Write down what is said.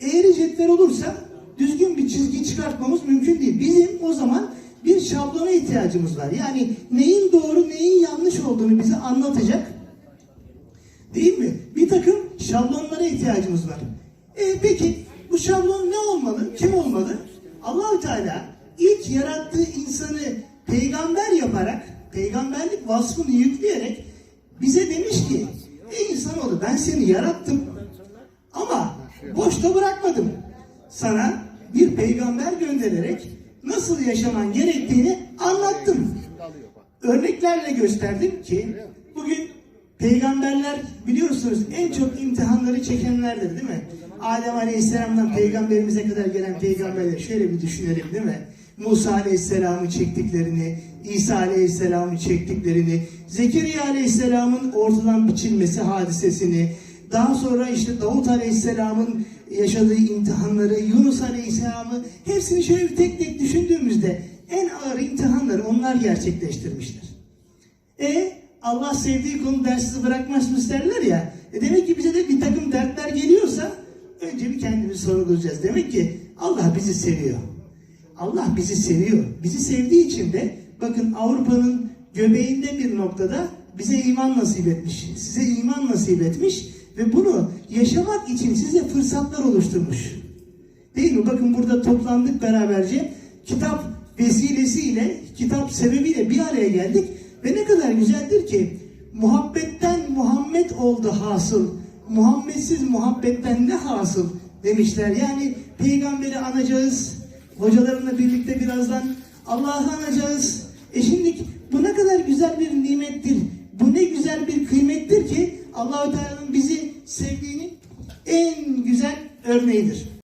eğri cetvel olursa düzgün bir çizgi çıkartmamız mümkün değil. Bizim o zaman bir şablona ihtiyacımız var. Yani neyin doğru neyin yanlış olduğunu bize anlatacak Değil mi? Bir takım şablonlara ihtiyacımız var. E, peki bu şablon ne olmalı? Kim olmalı? Allahü Teala ilk yarattığı insanı peygamber yaparak, peygamberlik vasfını yükleyerek bize demiş ki, ey insanoğlu ben seni yarattım ama boşta bırakmadım. Sana bir peygamber göndererek nasıl yaşaman gerektiğini anlattım örneklerle gösterdim ki bugün peygamberler biliyorsunuz en çok imtihanları çekenlerdir değil mi? Adem Aleyhisselam'dan peygamberimize kadar gelen peygamberler şöyle bir düşünelim değil mi? Musa Aleyhisselam'ı çektiklerini, İsa Aleyhisselam'ı çektiklerini, Zekeriya Aleyhisselam'ın ortadan biçilmesi hadisesini, daha sonra işte Davut Aleyhisselam'ın yaşadığı imtihanları, Yunus Aleyhisselam'ı hepsini şöyle tek tek düşündüğümüzde en ağır imtihanları onlar gerçekleştirmişler. E Allah sevdiği konu dersiz bırakmaz derler ya. E demek ki bize de bir takım dertler geliyorsa önce bir kendimizi sorgulayacağız. Demek ki Allah bizi seviyor. Allah bizi seviyor. Bizi sevdiği için de bakın Avrupa'nın göbeğinde bir noktada bize iman nasip etmiş. Size iman nasip etmiş ve bunu yaşamak için size fırsatlar oluşturmuş. Değil mi? Bakın burada toplandık beraberce. Kitap vesilesiyle, kitap sebebiyle bir araya geldik. Ve ne kadar güzeldir ki muhabbetten Muhammed oldu hasıl. Muhammedsiz muhabbetten ne hasıl demişler. Yani peygamberi anacağız. Hocalarımla birlikte birazdan Allah'ı anacağız. E şimdi bu ne kadar güzel bir nimettir. Bu ne güzel bir kıymettir ki Allahü Teala'nın bizi sevdiğinin en güzel örneğidir.